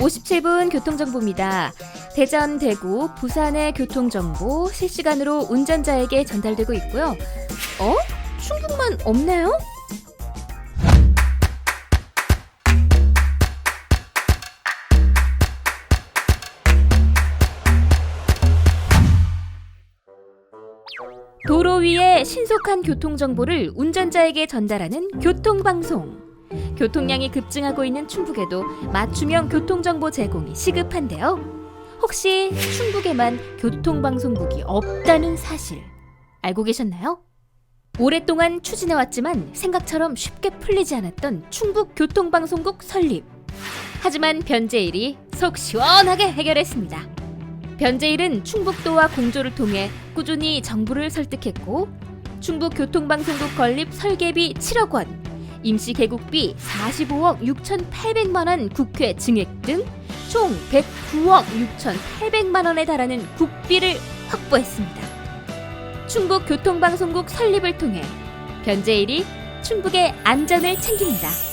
57분 교통정보입니다. 대전, 대구, 부산의 교통정보 실시간으로 운전자에게 전달되고 있고요. 어? 충북만 없네요? 도로 위의 신속한 교통정보를 운전자에게 전달하는 교통방송. 교통량이 급증하고 있는 충북에도 맞춤형 교통정보 제공이 시급한데요. 혹시 충북에만 교통방송국이 없다는 사실 알고 계셨나요? 오랫동안 추진해왔지만 생각처럼 쉽게 풀리지 않았던 충북 교통방송국 설립. 하지만 변재일이 속 시원하게 해결했습니다. 변재일은 충북도와 공조를 통해 꾸준히 정부를 설득했고 충북 교통방송국 건립 설계비 7억 원, 임시 개국비 45억 6,800만 원 국회 증액 등 총 109억 6,800만 원에 달하는 국비를 확보했습니다. 충북 교통방송국 설립을 통해 변재일이 충북의 안전을 챙깁니다.